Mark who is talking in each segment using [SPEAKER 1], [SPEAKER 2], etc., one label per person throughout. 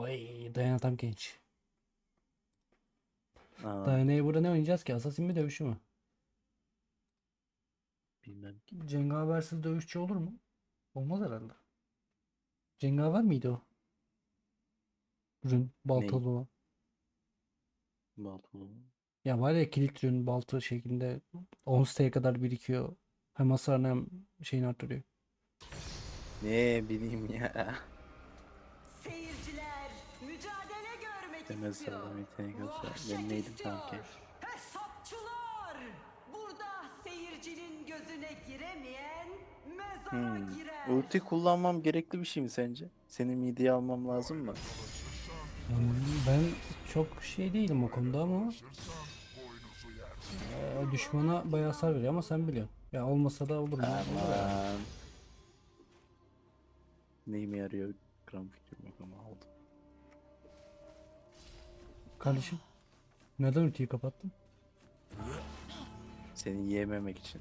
[SPEAKER 1] Oy Dayana tam genç.
[SPEAKER 2] Aa,
[SPEAKER 1] Dayana'yı burada ne oynayacağız ki? Assassin mi dövüşü mü?
[SPEAKER 2] bilmem ki.
[SPEAKER 1] Cengaversiz dövüşçü olur mu? Olmaz herhalde. Cengaver miydi o? Rün baltalı olan.
[SPEAKER 2] Baltalı.
[SPEAKER 1] Ya var ya kilit rün balta şeklinde 10 siteye kadar birikiyor. Hem hasarını hem şeyini arttırıyor.
[SPEAKER 2] Ne bileyim ya. Demez sağlam yetenek ben neydim sanki.
[SPEAKER 3] Hesapçılar. Burada seyircinin gözüne giremeyen mezara
[SPEAKER 2] Hmm.
[SPEAKER 3] girer.
[SPEAKER 2] Ulti kullanmam gerekli bir şey mi sence? Senin mideyi almam lazım mı?
[SPEAKER 1] Yani ben çok şey değilim o konuda ama eee, düşmana bayağı hasar veriyor ama sen biliyorsun. Ya olmasa da olur.
[SPEAKER 2] Aman. Neyime yarıyor? Gram fikrim yok ama aldım.
[SPEAKER 1] Kardeşim neden ultiyi kapattın?
[SPEAKER 2] Seni yiyememek için.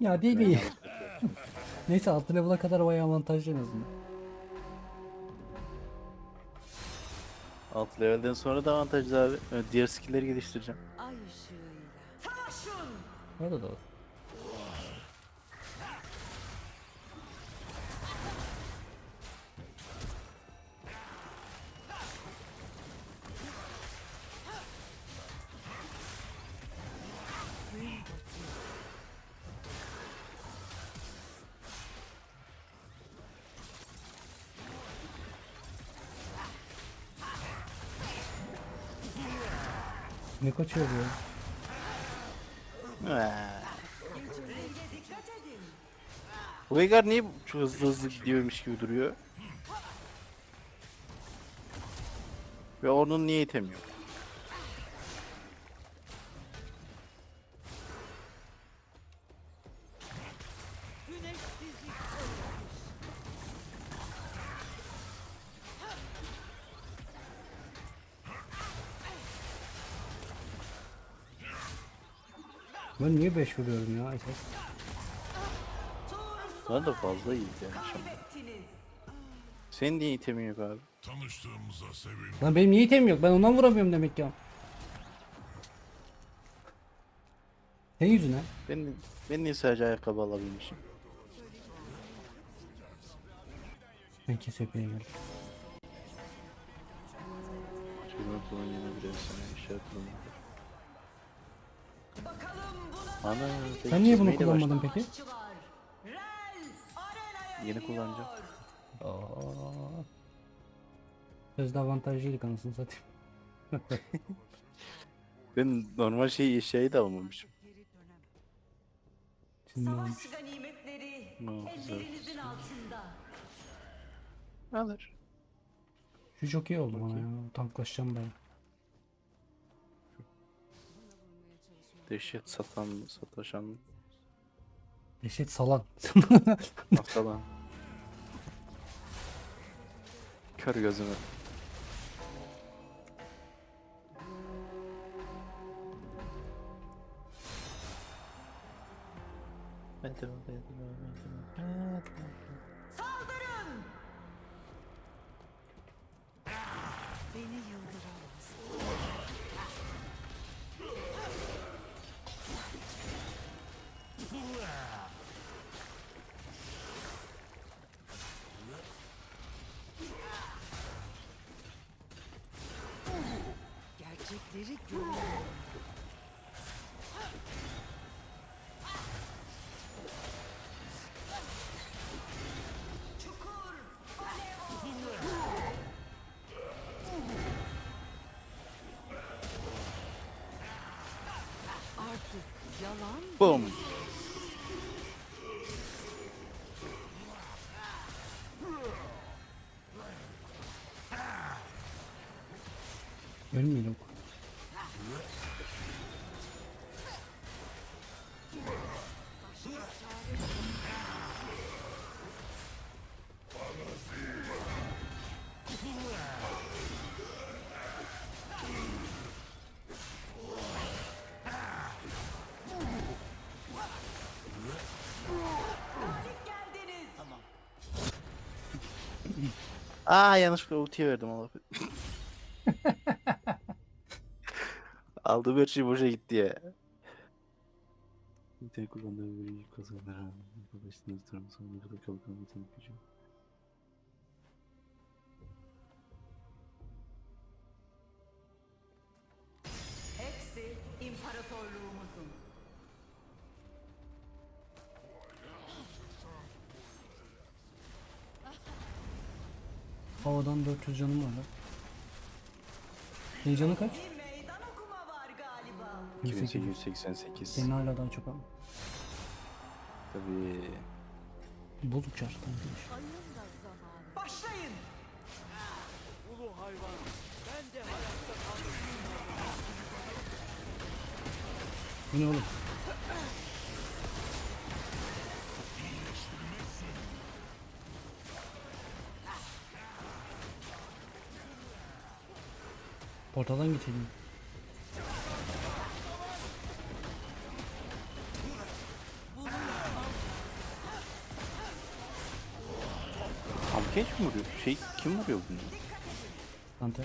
[SPEAKER 1] Ya değil mi? Neyse altı level'a kadar bayağı avantajlı en azından.
[SPEAKER 2] Alt levelden sonra da avantajlı abi. Diğer skill'leri geliştireceğim.
[SPEAKER 3] Ay ışığıyla. Savaşın.
[SPEAKER 1] O da doğru. Ne kaçıyor bu ya?
[SPEAKER 2] Bu Veigar niye çok hızlı hızlı gidiyormuş gibi duruyor? Ve onun niye itemiyor?
[SPEAKER 1] Niye 5 vuruyorum ya esas?
[SPEAKER 2] Bana da fazla iyi yani şimdi. Senin niye itemin yok abi?
[SPEAKER 4] Tanıştığımıza sevindim.
[SPEAKER 1] Lan benim niye item yok? Ben ondan vuramıyorum demek ya. Senin yüzüne.
[SPEAKER 2] Ben, ben niye sadece ayakkabı alabilmişim?
[SPEAKER 1] Ben kesepeye geldim.
[SPEAKER 2] Şuradan sonra yine biraz sana işaretledim.
[SPEAKER 3] Bakalım buna
[SPEAKER 2] Ana,
[SPEAKER 1] Sen niye bunu kullanmadın peki?
[SPEAKER 2] Yeni kullanacağım.
[SPEAKER 1] Aa. Sözde avantajlıydık anasını satayım.
[SPEAKER 2] Ben normal şey eşyayı da almamışım.
[SPEAKER 1] Şimdi?
[SPEAKER 3] Savaş ganimetleri ellerinizin altında.
[SPEAKER 2] Alır.
[SPEAKER 1] Şu çok iyi oldu bana ya. Tanklaşacağım ben.
[SPEAKER 2] Dehşet satan sataşan?
[SPEAKER 1] Dehşet salan.
[SPEAKER 2] Hastalan. Kör gözümü.
[SPEAKER 3] Saldırın! Görüyorum. Çukur! Artık yalan
[SPEAKER 2] Bum. Aa yanlışlıkla ultiye verdim Allah. Aldığım her şey boşa gitti ya. Ultiye kullandığı bir kazanır. Arkadaşlar tutarım sonra da kalkan bir tane gücü.
[SPEAKER 1] 400 canım var lan. Heyecanı kaç?
[SPEAKER 3] Meydan okuma var galiba.
[SPEAKER 1] 108.
[SPEAKER 2] 2888.
[SPEAKER 1] Senin hala daha çok ama.
[SPEAKER 2] Tabii.
[SPEAKER 1] Bozuk çarptı arkadaş.
[SPEAKER 3] Ayın da zamanı. Başlayın.
[SPEAKER 1] Bu ne oğlum? Portaldan geçelim.
[SPEAKER 2] Hamkeç mi vuruyor? Şey kim vuruyor bunu?
[SPEAKER 1] Dante.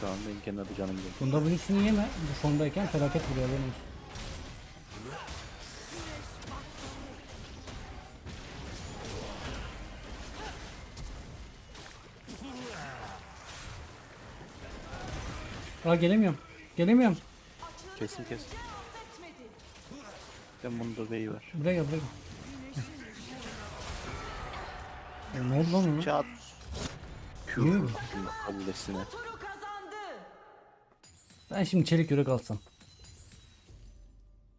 [SPEAKER 2] Tamam ben kendi adı canım benim.
[SPEAKER 1] Bunda W'sunu yeme. Bu formdayken felaket vuruyor haberin Aa gelemiyorum. Gelemiyorum.
[SPEAKER 2] Kesin kes. Ben bunu da beyi var.
[SPEAKER 1] Buraya gel buraya gel. Ya ne oldu lan ona?
[SPEAKER 2] Çat.
[SPEAKER 1] Niye öyle?
[SPEAKER 3] Turu kazandı.
[SPEAKER 1] Ben şimdi çelik yürek alsam.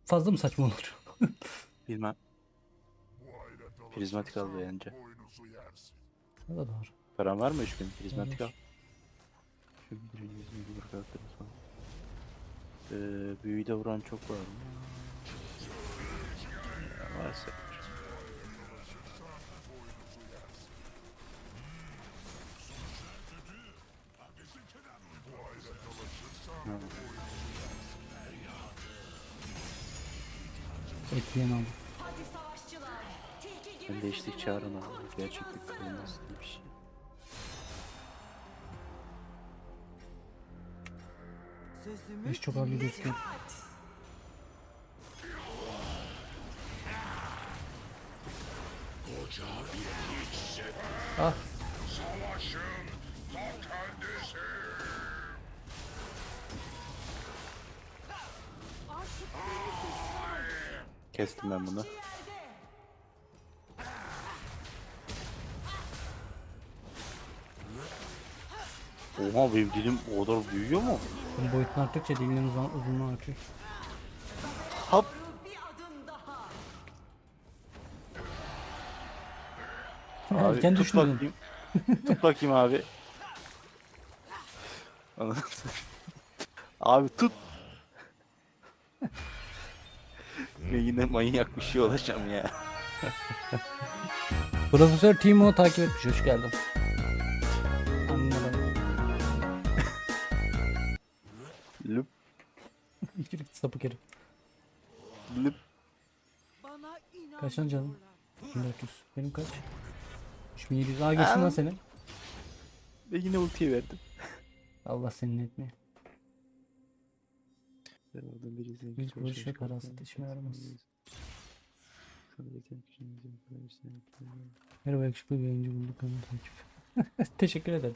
[SPEAKER 1] Fazla mı saçma olur?
[SPEAKER 2] Bilmem. Prizmatik al
[SPEAKER 4] yersin.
[SPEAKER 1] o da doğru.
[SPEAKER 2] Paran var mı 3000? Prizmatik al.
[SPEAKER 1] Var.
[SPEAKER 2] Birinci yüzünü bir bırakırız falan. Ee, büyüyü de vuran çok var mı? Ya,
[SPEAKER 1] Etleyen aldım.
[SPEAKER 3] Hadi savaşçılar. Tilki gibi
[SPEAKER 2] Ben de işte çağırın abi. Gerçeklik
[SPEAKER 3] hazır.
[SPEAKER 2] kılınması diye bir şey.
[SPEAKER 1] Beş çok havlu gözüküyor.
[SPEAKER 2] Oha benim dilim o kadar büyüyor mu?
[SPEAKER 1] bunun boyutunu arttıkça dilinin uzun, uzunluğu artıyor.
[SPEAKER 2] Hop.
[SPEAKER 1] Abi, Kendi
[SPEAKER 2] tut bakayım. tut bakayım abi. Abi tut. ben yine manyak bir şey olacağım ya.
[SPEAKER 1] Profesör Timo takip etmiş. Hoş geldin. İkilik sapık herif.
[SPEAKER 2] lüp.
[SPEAKER 1] Kaç lan canım? 1400. Benim kaç? 3700. Aa geçsin lan senin.
[SPEAKER 2] Ve yine ultiye verdim.
[SPEAKER 1] Allah senin etmeye.
[SPEAKER 2] Ben oradan bir izleyin.
[SPEAKER 1] Biz görüş ve karasat işime yaramaz. Merhaba yakışıklı bir yayıncı bulduk. Teşekkür ederim.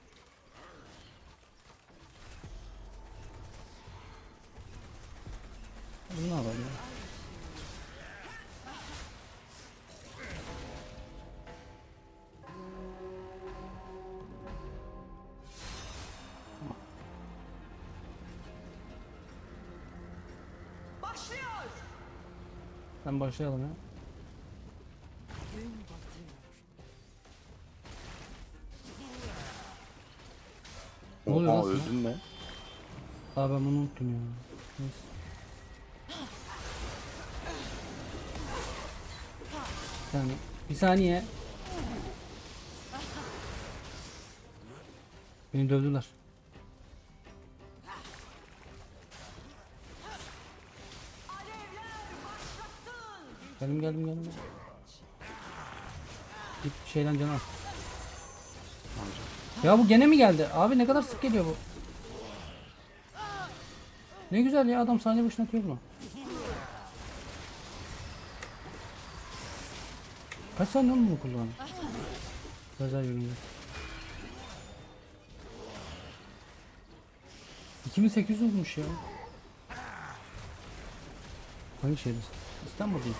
[SPEAKER 1] Bunu ya?
[SPEAKER 3] Başlıyor.
[SPEAKER 1] Ben başlayalım ya. Ne oluyor lan
[SPEAKER 2] Oha
[SPEAKER 1] sana?
[SPEAKER 2] öldün mü?
[SPEAKER 1] Aa ben bunu unuttum ya. Neyse. Saniye. Bir saniye. Beni dövdüler. Geldim geldim geldim. Git şeyden canı al.
[SPEAKER 2] Alacağım.
[SPEAKER 1] Ya bu gene mi geldi? Abi ne kadar sık geliyor bu. Ne güzel ya adam saniye başına atıyor bunu. Kaç saniye onu bunu kullan? Özel ürünler. 2800 olmuş ya. Hangi şehir? İstanbul değil.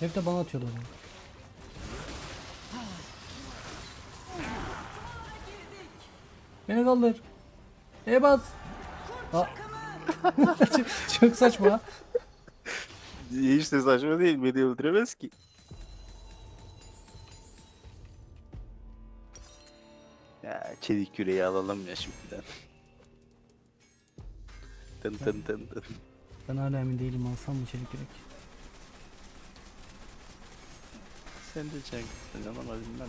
[SPEAKER 1] Hep de bana atıyorlar. ya. Beni kaldır. E bas. Aa. Çok, çok saçma.
[SPEAKER 2] Hiç de saçma değil. Beni öldüremez ki. Ya çelik küreği alalım ya şimdiden. Tın tın tın tın.
[SPEAKER 1] Ben hala emin değilim alsam mı çelik yürek.
[SPEAKER 2] Sen de çek. Sen ama bilmem.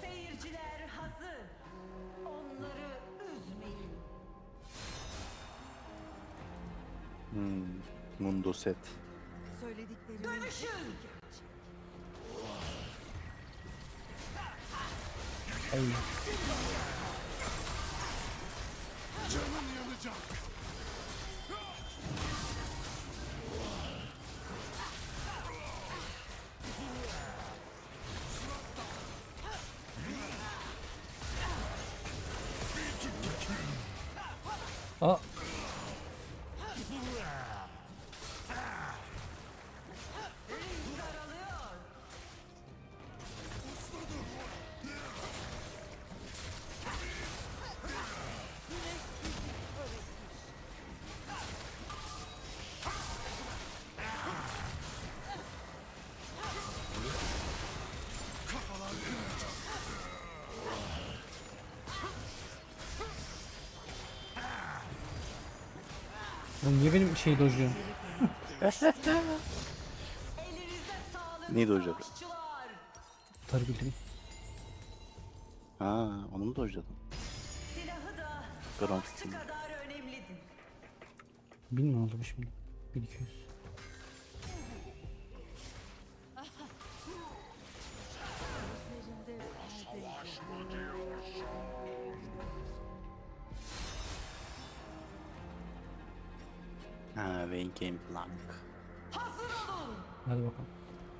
[SPEAKER 3] Seyirciler hazır. Onları üzmeyin.
[SPEAKER 2] Hmm. Mundo set.
[SPEAKER 3] Söylediklerimi Dönüşün.
[SPEAKER 1] Ay. Oğlum niye benim şey
[SPEAKER 3] sağlık.
[SPEAKER 2] Neydi hocam?
[SPEAKER 3] savaşçılar.
[SPEAKER 1] Tarı bildirim.
[SPEAKER 2] Ha, onu mu dojladın?
[SPEAKER 3] Silahı da savaşçı
[SPEAKER 2] fikrim.
[SPEAKER 3] kadar önemlidir.
[SPEAKER 1] Bin mi oldu bu şimdi? 1200.
[SPEAKER 2] Ha, Wayne Game
[SPEAKER 3] olun.
[SPEAKER 1] Hadi bakalım.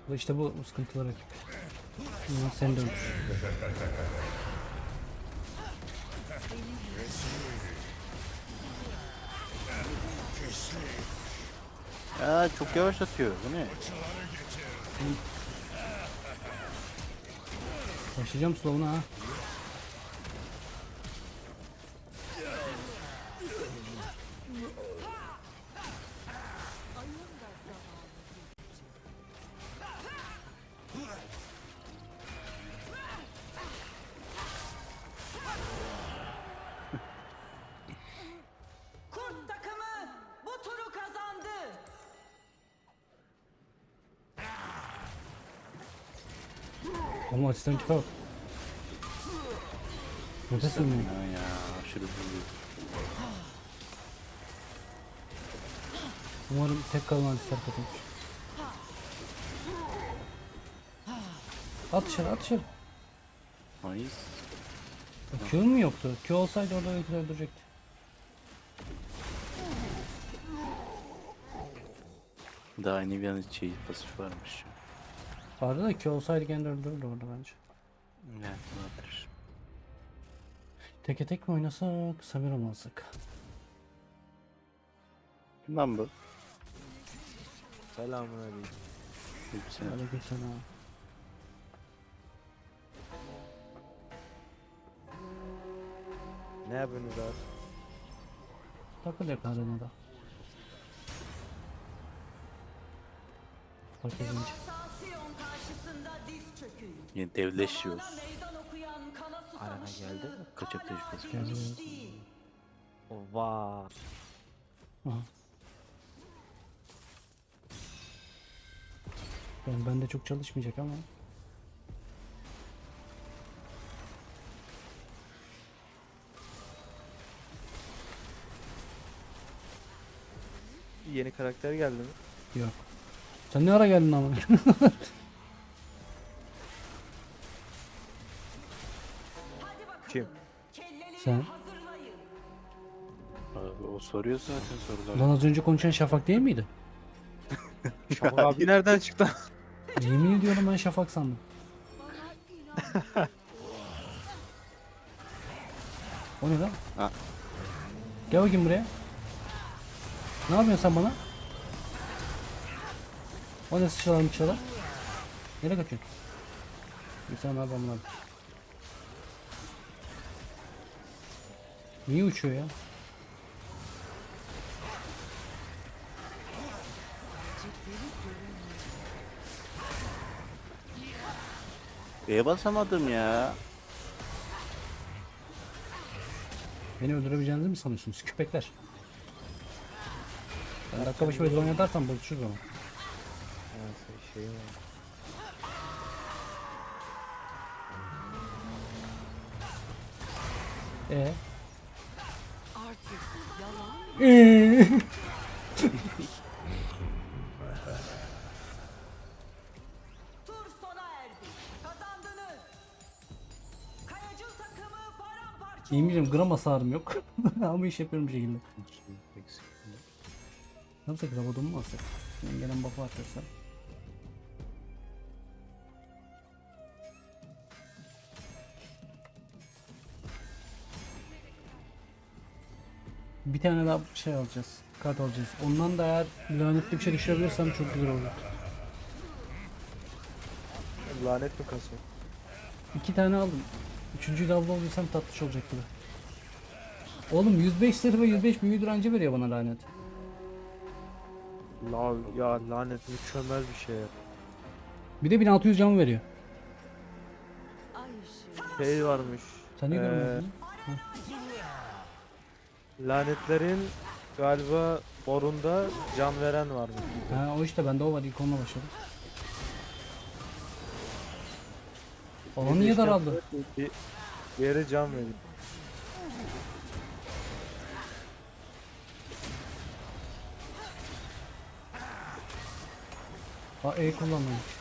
[SPEAKER 1] Bu işte bu bu sıkıntılı rakip. Bunlar seni dönmüş.
[SPEAKER 2] Ya çok yavaş atıyor. Bu ne?
[SPEAKER 1] Başlayacağım slow'una ha. Oğlum tipe bak. Neredesin?
[SPEAKER 2] Ha ya aşırı büyük.
[SPEAKER 1] Umarım tek kalan artistler kazanır. At dışarı at dışarı.
[SPEAKER 2] Nice.
[SPEAKER 1] Q mu yoktu? Q olsaydı orada öyküde öldürecekti.
[SPEAKER 2] Daha Nivea'nın şey pasif varmış.
[SPEAKER 1] Vardı da Q olsaydı gene öldürürdü orada bence.
[SPEAKER 2] Evet vardır.
[SPEAKER 1] Teke tek mi oynasak, Samira mı alsak?
[SPEAKER 2] Kim lan bu?
[SPEAKER 5] Selamünaleyküm.
[SPEAKER 2] Hepsi.
[SPEAKER 1] Aleykümselam.
[SPEAKER 5] Ne yapıyorsunuz abi?
[SPEAKER 1] Takıl yak arenada. Fark
[SPEAKER 2] Yine devleşiyoruz.
[SPEAKER 3] Zamanına meydan okuyan kana susamışlığı
[SPEAKER 5] geldi mi?
[SPEAKER 2] Kaçak tecrübesi
[SPEAKER 1] geldi. Aha. Yani bende çok çalışmayacak ama.
[SPEAKER 6] Yeni karakter geldi mi?
[SPEAKER 1] Yok. Sen ne ara geldin ama?
[SPEAKER 6] Kim?
[SPEAKER 1] Sen.
[SPEAKER 6] Abi o soruyor zaten soruları.
[SPEAKER 1] Lan az önce konuşan Şafak değil miydi?
[SPEAKER 6] Şafak abi nereden çıktı?
[SPEAKER 1] Yemin ediyorum ben Şafak sandım. o ne lan?
[SPEAKER 6] Ha.
[SPEAKER 1] Gel bakayım buraya. Ne yapıyorsun sen bana? O ne sıçralar mıçralar? Nereye kaçıyorsun? Bir sen abi bunlar. Niye uçuyor ya?
[SPEAKER 6] B'ye basamadım ya.
[SPEAKER 1] Beni öldürebileceğinizi mi sanıyorsunuz köpekler? Ben dakika başı böyle oynatarsam bozuşuruz ama.
[SPEAKER 6] Şey var.
[SPEAKER 1] Ee?
[SPEAKER 3] Tur sona erdi. Kazandınız. Kayacıl takımı paramparça
[SPEAKER 1] İyi miyim? Gram hasarım yok. ama iş yapıyorum bir şekilde. Ne yapsak? Rabadon mu alsak? Ben gelen buff'ı atarsam. Bir tane daha şey alacağız. Kart alacağız. Ondan da eğer lanetli bir şey düşürebilirsem çok güzel olur.
[SPEAKER 6] Lanet mi kasıyor?
[SPEAKER 1] İki tane aldım. Üçüncüyü de abla olursam tatlış olacak gibi. Oğlum 105 sırf ve 105 büyü direnci veriyor bana lanet.
[SPEAKER 6] La ya lanet mükemmel bir şey.
[SPEAKER 1] Bir de 1600 can veriyor.
[SPEAKER 6] Şey varmış.
[SPEAKER 1] Sen niye
[SPEAKER 6] Ee,
[SPEAKER 1] görmüyorsun?
[SPEAKER 6] Lanetlerin galiba borunda can veren varmış.
[SPEAKER 1] Ha o işte bende o var ilk onunla başladım. Alan niye daraldı?
[SPEAKER 6] Bir, bir yere can veriyor.
[SPEAKER 1] Ha E kullanmamış.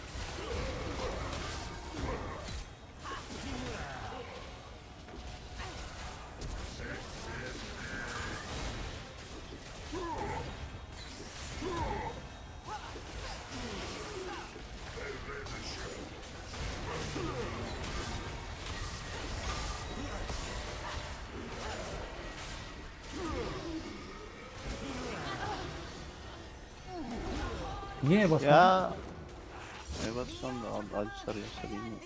[SPEAKER 1] Niye basmadın?
[SPEAKER 2] Ya. Ne bassam da acı sarıyor sarayım mı?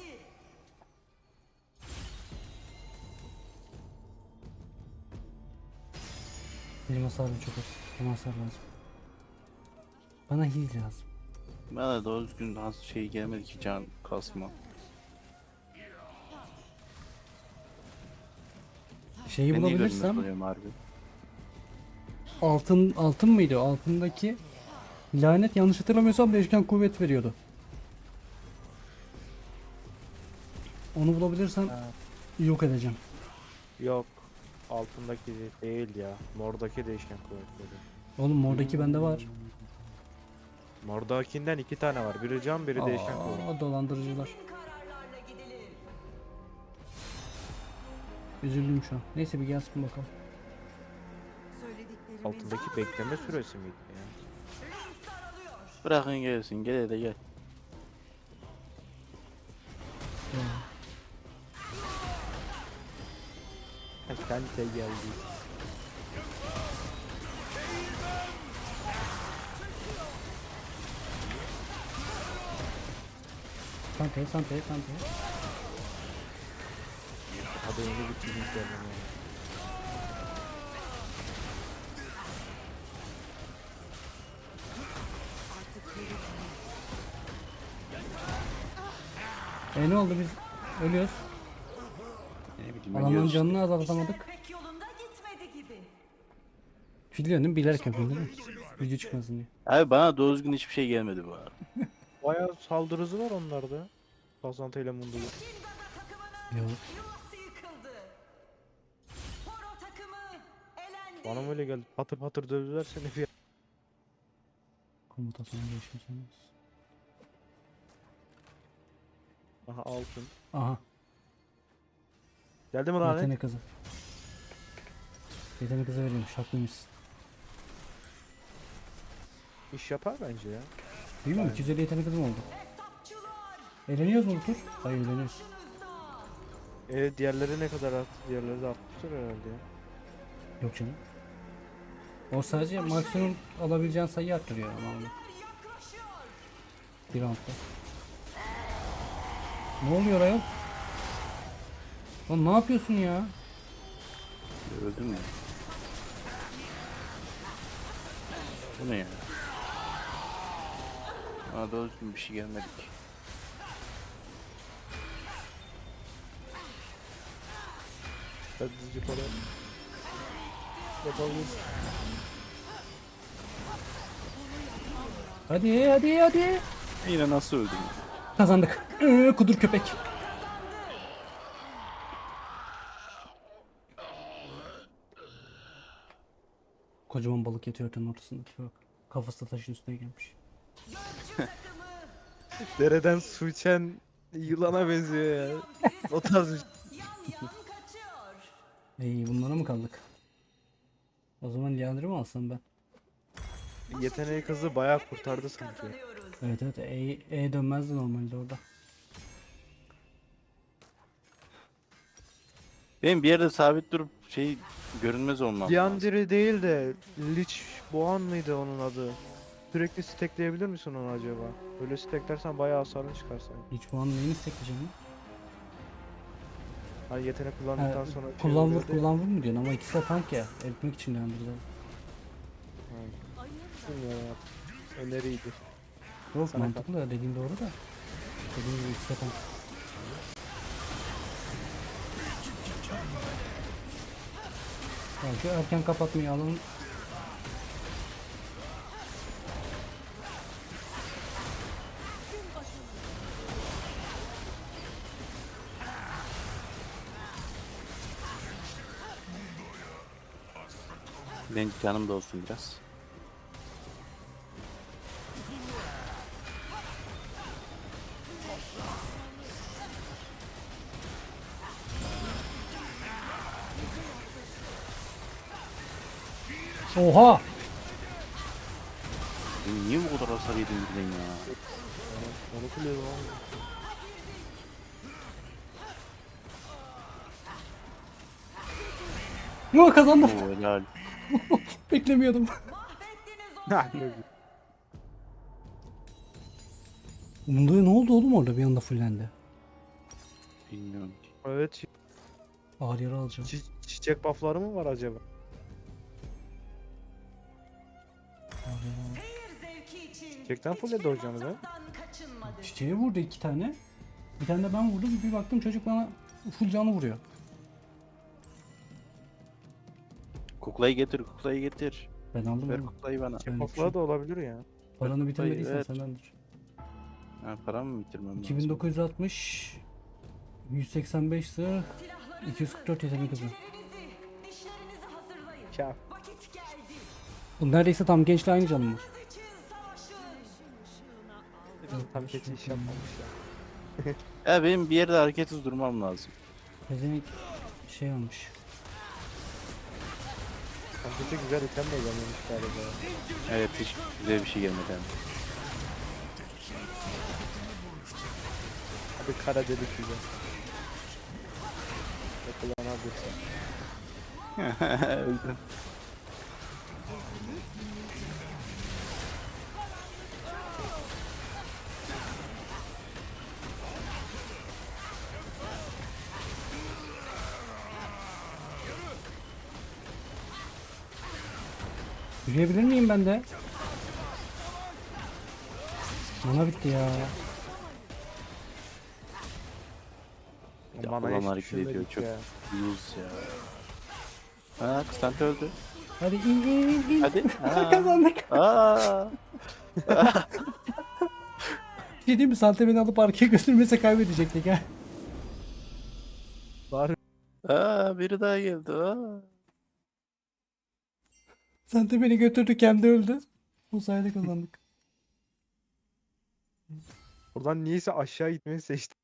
[SPEAKER 1] Benim hasarım çok az. Bana hasar lazım. Bana heal lazım.
[SPEAKER 2] Bana da düzgün az şey gelmedi ki can kasma.
[SPEAKER 1] Şeyi
[SPEAKER 2] Ben
[SPEAKER 1] bulabilirsem
[SPEAKER 2] harbi?
[SPEAKER 1] altın altın mıydı? o? Altındaki lanet yanlış hatırlamıyorsam değişken kuvvet veriyordu. Onu bulabilirsem yok edeceğim.
[SPEAKER 6] Yok. Altındaki de- değil ya. Mordaki değişken kuvvetleri.
[SPEAKER 1] Oğlum oradaki bende var.
[SPEAKER 6] Mordakinden iki tane var. Biri can, biri değişken kuvvet.
[SPEAKER 1] Aa, dolandırıcılar. Üzüldüm şu an. Neyse bir gelsin bakalım.
[SPEAKER 6] Altındaki bekleme süresi miydi ya?
[SPEAKER 3] Daralıyor.
[SPEAKER 2] Bırakın gelsin gel de gel.
[SPEAKER 6] Sen de geldi.
[SPEAKER 1] Sante, sante, sante.
[SPEAKER 6] Hadi yeni
[SPEAKER 1] E ne oldu biz ölüyoruz.
[SPEAKER 2] Ne bileyim
[SPEAKER 1] Adamın canını azaltamadık.
[SPEAKER 3] Pek yolunda gitmedi gibi.
[SPEAKER 1] Değil mi? Bilerek yapıyorsun değil mi? Video çıkmasın diye.
[SPEAKER 2] Abi bana doğru düzgün hiçbir şey gelmedi bu arada.
[SPEAKER 6] Bayağı saldırı hızı var onlarda. Kazantı ile Mundo'yu.
[SPEAKER 3] Kinda'da takımının
[SPEAKER 1] Yok.
[SPEAKER 3] yuvası yıkıldı. Poro takımı elendi.
[SPEAKER 6] Bana mı öyle geldi? Patır patır dövdüler seni bir
[SPEAKER 1] Komutasyon değişmişsiniz.
[SPEAKER 6] Aha altın.
[SPEAKER 1] Aha.
[SPEAKER 6] Geldi mi lan?
[SPEAKER 1] Yetenek kızı. Yetenek kızı veriyormuş. Haklıymışsın.
[SPEAKER 6] İş yapar bence ya.
[SPEAKER 1] Değil mi? 250 yetenek kızı mı oldu? Eğleniyoruz mu bu tur? Hayır eğleniyoruz.
[SPEAKER 6] E diğerleri ne kadar arttı? Diğerleri de artmıştır herhalde ya.
[SPEAKER 1] Yok canım. O sadece maksimum alabileceğin sayıyı arttırıyor ama. Bir roundda. Ne oluyor ayol? Lan ne yapıyorsun ya?
[SPEAKER 2] Öldüm ya. Bu ne ya? Bana doğru düzgün bir şey gelmedi ki.
[SPEAKER 6] Hadi dizi falan. Yapabiliriz.
[SPEAKER 1] Hadi hadi hadi.
[SPEAKER 2] Yine nasıl öldüm?
[SPEAKER 1] Kazandık. Ee, kudur köpek. Kocaman balık yatıyor ortanın ortasında. Bak. Kafası da taşın üstüne gelmiş.
[SPEAKER 6] Dereden su içen yılana benziyor ya. o tarz bir şey.
[SPEAKER 1] İyi bunlara mı kaldık? O zaman Leandro mu alsam ben?
[SPEAKER 6] Yeteneği kızı bayağı kurtardı sanki.
[SPEAKER 1] Evet evet E, e dönmezdi normalde orada.
[SPEAKER 2] Benim bir yerde sabit durup şey görünmez olmam lazım.
[SPEAKER 6] Diandiri değil de Lich Boğan mıydı onun adı? Sürekli stekleyebilir misin onu acaba? Öyle steklersen bayağı hasarlı çıkar sanki.
[SPEAKER 1] Hiç puan neyini istekleyeceğim
[SPEAKER 6] Hani yetenek kullandıktan
[SPEAKER 1] Ha,
[SPEAKER 6] sonra şey
[SPEAKER 1] kullan vur
[SPEAKER 6] oluyor da-
[SPEAKER 1] kullan vur mu diyorsun ama ikisi de tank ya. Eritmek için Leandro'da.
[SPEAKER 6] Bilmiyorum ya. Öneriydi.
[SPEAKER 1] Yok
[SPEAKER 6] Sana
[SPEAKER 1] mantıklı da dediğin doğru da. Dediğin gibi ikisi de tank. Ya şu erken kapatmayı alalım.
[SPEAKER 2] Benim canım da olsun biraz.
[SPEAKER 1] Oha!
[SPEAKER 2] Niye bu kadar hasar yedim birden ya?
[SPEAKER 6] Onu kılıyorum abi.
[SPEAKER 1] Yok kazandım.
[SPEAKER 2] Oo helal.
[SPEAKER 1] Beklemiyordum. Bunda ne oldu oğlum orada bir anda fullendi.
[SPEAKER 2] Bilmiyorum ki.
[SPEAKER 6] evet çi-
[SPEAKER 1] Ağır yara alacağım.
[SPEAKER 6] çi- çiçek buffları mı var acaba? Çiçekten full
[SPEAKER 3] hiçbir
[SPEAKER 6] de hocam be.
[SPEAKER 3] masraftan kaçınmadı.
[SPEAKER 1] Çiçeğe vurdu iki tane. Bir tane de ben vurdum. Bir baktım çocuk bana full canı vuruyor.
[SPEAKER 2] Kuklayı getir, kuklayı getir.
[SPEAKER 1] Ben aldım
[SPEAKER 2] Ver kuklayı bana.
[SPEAKER 6] Buffları
[SPEAKER 1] şey.
[SPEAKER 6] da olabilir ya.
[SPEAKER 1] Paranı bitirmediysen
[SPEAKER 2] evet.
[SPEAKER 1] sendendir.
[SPEAKER 2] Ha, paramı mı bitirmem lazım?
[SPEAKER 1] 2960 185 zırh
[SPEAKER 3] Silahlarınızı,
[SPEAKER 1] 244 yetenek hızı.
[SPEAKER 3] geldi.
[SPEAKER 1] Bu neredeyse tam gençle aynı canım var.
[SPEAKER 3] Savaşın.
[SPEAKER 6] tam keçi iş yapmamış ya.
[SPEAKER 2] Ya benim bir yerde hareketsiz durmam lazım.
[SPEAKER 1] Pezevenk şey olmuş.
[SPEAKER 6] Keçi güzel item de gelmemiş galiba.
[SPEAKER 2] Evet hiç güzel bir şey gelmedi hem.
[SPEAKER 6] Hadi kara delik güzel. Yapılanabilirsin.
[SPEAKER 2] Öldüm.
[SPEAKER 1] Yürüyebilir miyim ben de? Mana bitti ya.
[SPEAKER 6] Bana
[SPEAKER 2] ulan
[SPEAKER 6] hiç
[SPEAKER 2] hareket ediyor, çok-
[SPEAKER 6] ya.
[SPEAKER 2] Yüz ya. Ha kıstante öldü.
[SPEAKER 1] Hadi in in in in.
[SPEAKER 2] Hadi. Aa.
[SPEAKER 1] Kazandık.
[SPEAKER 2] Aa.
[SPEAKER 1] Bir şey diyeyim mi? Sante beni alıp arkaya götürmese kaybedecektik ha.
[SPEAKER 6] Bari
[SPEAKER 2] Aa, biri daha geldi. Aa.
[SPEAKER 1] Sante beni götürdü kendi öldü. Bu sayede kazandık.
[SPEAKER 6] oradan niyeyse aşağı gitmeyi seçtim.